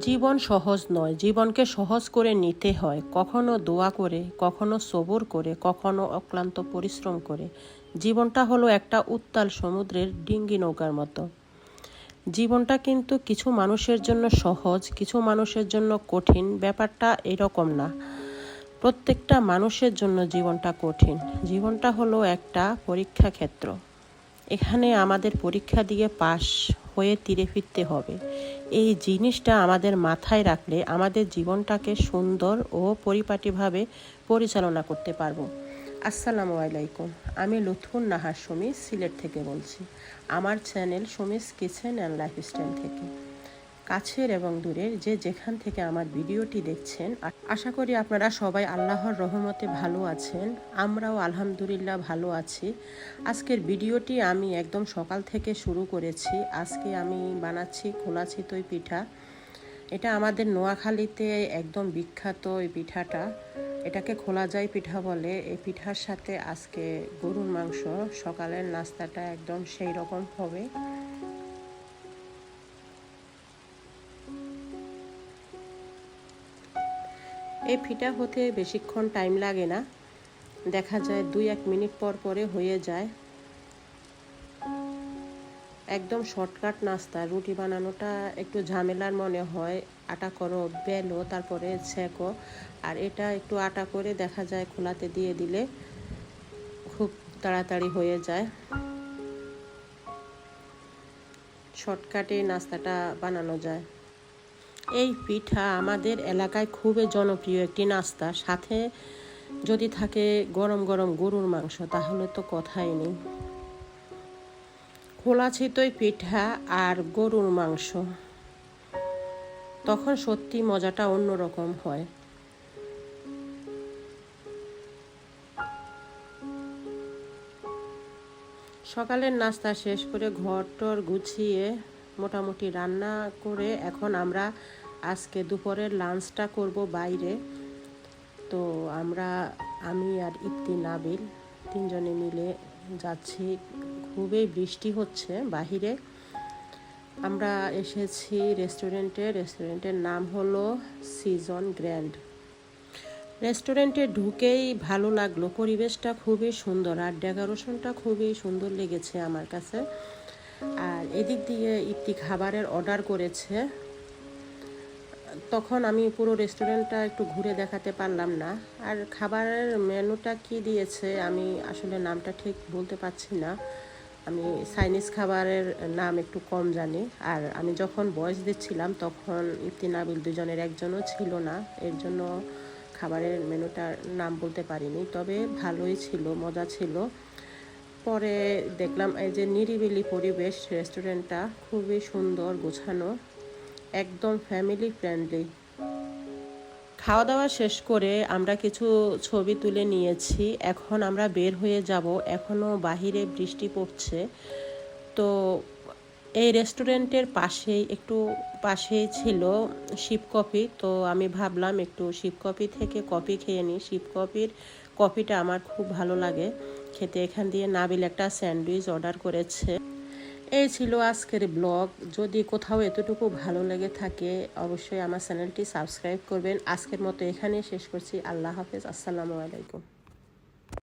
জীবন সহজ নয়। জীবনকে সহজ করে নিতে হয়। কখনো দোয়া করে, কখনো সবর করে, কখনো অক্লান্ত পরিশ্রম করে। জীবনটা হলো একটা উত্তাল সমুদ্রের ডিঙ্গি নৌকার মতো। জীবনটা কিন্তু কিছু মানুষের জন্য সহজ, কিছু মানুষের জন্য কঠিন। ব্যাপারটা এরকম না। প্রত্যেকটা মানুষের জন্য জীবনটা কঠিন। জীবনটা হলো একটা পরীক্ষা ক্ষেত্র এখানে আমাদের পরীক্ষা দিয়ে পাশ হয়ে তীরে ফিরতে হবে। এই জিনিসটা আমাদের মাথায় রাখলে আমাদের জীবনটাকে সুন্দর ও পরিপাটিভাবে পরিচালনা করতে পারব। আসসালামু আলাইকুম। আমি লুৎফুন নাহার সুমি সিলেট থেকে বলছি। আমার channel Sumi's kitchen and lifestyle থেকে। কাছের এবং দূরের যে যেখান থেকে আমার ভিডিওটি দেখছেন আশা করি আপনারা সবাই আল্লাহর রহমতে ভালো আছেন। আমরাও আলহামদুলিল্লাহ ভালো আছি। আজকের ভিডিওটি আমি একদম সকাল থেকে শুরু করেছি। আজকে আমি বানাচ্ছি খোলা চিতই পিঠা। এটা আমাদের নোয়াখালীতে একদম বিখ্যাত এই পিঠাটা। এটাকে খোলা যায় পিঠা বলে। এই পিঠার সাথে আজকে গরুর মাংস, সকালের নাস্তাটা একদম সেই রকম হবে। এই পিঠা হতে বেশিক্ষণ টাইম লাগে না। দেখা যায় দুই এক মিনিট পর পরে হয়ে যায়। একদম শর্টকাট নাস্তা, রুটি বানানোটা একটু ঝামেলার মনে হয়। আটা করো, বেলো, তারপরে ছেঁকো। আর এটা একটু আটা করে দেখা যায় খোলাতে দিয়ে দিলে খুব তাড়াতাড়ি হয়ে যায়। শর্টকাটে নাস্তাটা বানানো যায়। এই পিঠা আমাদের এলাকায় খুবই জনপ্রিয় একটি নাস্তা। সাথে যদি থাকে গরম গরম গরুর মাংস, তাহলে তো কথাই নেই। খোলা ছিতই পিঠা আর গরুর মাংস। তখন সত্যি মজাটা অন্যরকম হয়। সকালের নাস্তা শেষ করে ঘর টর গুছিয়ে মোটামুটি রান্না করে এখন আমরা আজকে দুপুরের লাঞ্চটা করব বাইরে। তো আমরা, আমি আর ইপ্তি নাবিল তিনজনে মিলে যাচ্ছি। খুবই বৃষ্টি হচ্ছে বাহিরে। আমরা এসেছি রেস্টুরেন্টে। রেস্টুরেন্টের নাম হলো সিজন গ্র্যান্ড। রেস্টুরেন্টে ঢুকেই ভালো লাগল। পরিবেশটা খুবই সুন্দর আর ডেকোরেশনটা খুবই সুন্দর লেগেছে আমার কাছে। আর এদিক দিয়ে ইপ্তি খাবারের অর্ডার করেছে তখন আমি পুরো রেস্টুরেন্টটা একটু ঘুরে দেখাতে পারলাম না। আর খাবারের মেনুটা কি দিয়েছে আমি আসলে নামটা ঠিক বলতে পারছি না। আমি চাইনিজ খাবারের নাম একটু কম জানি। আর আমি যখন বয়স দিচ্ছিলাম তখন ইফতি নাবিল দুজনের একজনও ছিল না। এর জন্য খাবারের মেনুটার নাম বলতে পারিনি। তবে ভালোই ছিল, মজা ছিল। পরে দেখলাম এই যে নিরিবিলি পরিবেশ রেস্টুরেন্টটা খুবই সুন্দর গোছানো। একদম ফ্যামিলি ফ্রেন্ডলি খাওয়া দাওয়া শেষ করে আমরা কিছু ছবি তুলে নিয়েছি। এখন আমরা বের হয়ে যাব। এখনও বাহিরে বৃষ্টি পড়ছে। তো এই রেস্টুরেন্টের পাশেই, একটু পাশেই ছিল শিপ কফি তো আমি ভাবলাম একটু শিপ কফি থেকে কফি খেয়ে নিই। শিপ কফির কফিটা আমার খুব ভালো লাগে। খেতে এখান দিয়ে নাবিল একটা স্যান্ডউইচ অর্ডার করেছে। এই ছিল আজকের ব্লগ। যদি কোথাও এতটুকু ভালো লেগে থাকে, অবশ্যই আমার চ্যানেলটি সাবস্ক্রাইব করবেন। আজকের মতো এখানে শেষ করছি। আল্লাহ হাফেজ। আসসালামু আলাইকুম।